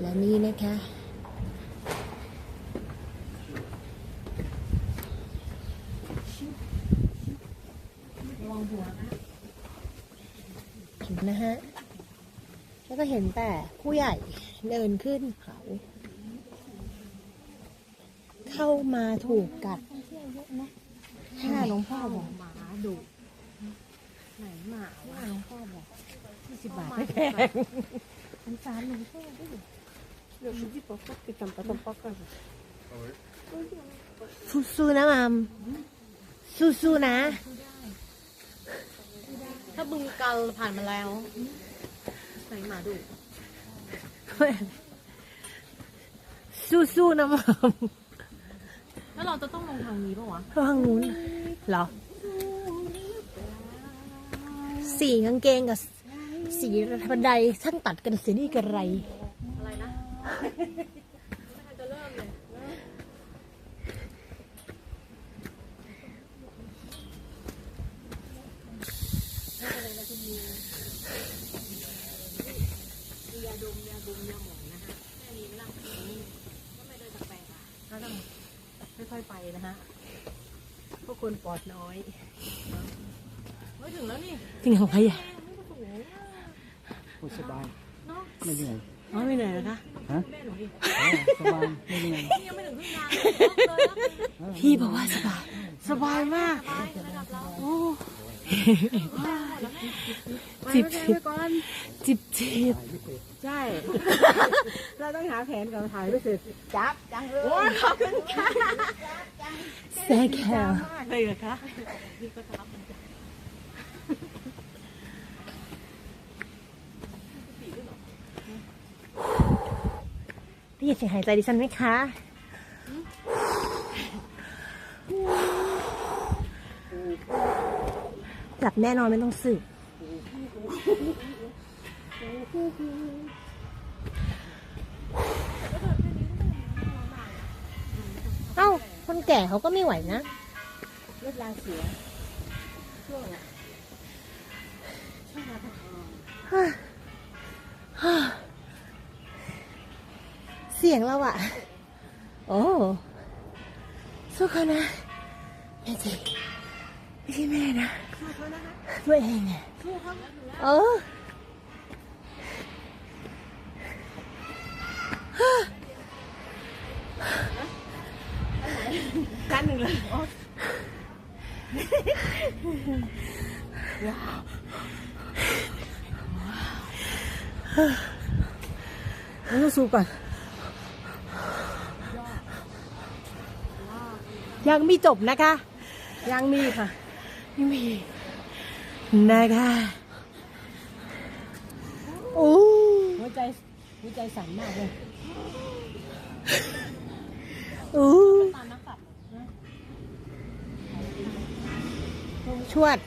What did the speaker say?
และนี่นะคะเห็นนะฮะ แล้วก็เห็นแต่ผู้ใหญ่เดินขึ้นเขา เข้ามาถูกกัดถ้าหลวงพ่อบอกหมาดุไหนหมาว่าหลวงพ่อบอกยี่สิบบาทไม่แพงสงสารหลวงพ่อด้วย เดี๋ยวมันที่ปอกก็ติดตามปะตามปอกกันสู้ๆนะมามสู้ๆนะถ้าบึงกัลผ่านมาแล้วไหนหมาดุสู้ๆนะมามแล้วเราจะต้องลงทางนี้ปะวะทางนู้นเหรอ สีกางเกงกับสีบันไดช่างตัดกันเสียนี่กันไรอะไร ค่นี้ไม่ล่ะก็ไม่ได้แปลกๆอะถ้าต้องค่อยๆไปนะฮะพวกคนปลอดน้อยไม่ถึงแล้วนี่จริงของใครอะ โอ้สบายเนาะไม่เหนื่อย อ๋อไม่เหนื่อยนะคะ ฮะแม่หนูดิอ๋อสบายไม่เหนื่อยนี่ยังไม่ถึงครึ่งทางเลยพี่บอกว่าสบายสบายมากระดับเราโอ้จิบจิบก่อนจิบจิบใช่ เราต้องหาแผนก่อนถ่ายไม่เสร็จจับจังเลยโอ้ยขอบคุณค่ะแซงแคลเลยเหรอคะนี่ก็ทับ ได้ ยินเสียงหายใจดิฉันไหมคะ หลับแน่นอนไม่ต้องสืบเอ้า คนแก่เขาก็ไม่ไหวนะเลือดลางเสียเสียงเราอะโอ้สู้เขานะแม่จริงไม่ใช่แม่นะตัวเองอะเออกันหนึ่งเลยแล้วก็สู้ก่อน ยังไม่จบนะคะ ยังมีค่ะยังมีนะคะโอ้หัวใจหัวใจสั่นมากเลยโอ้ตามนักสัตว์ชวด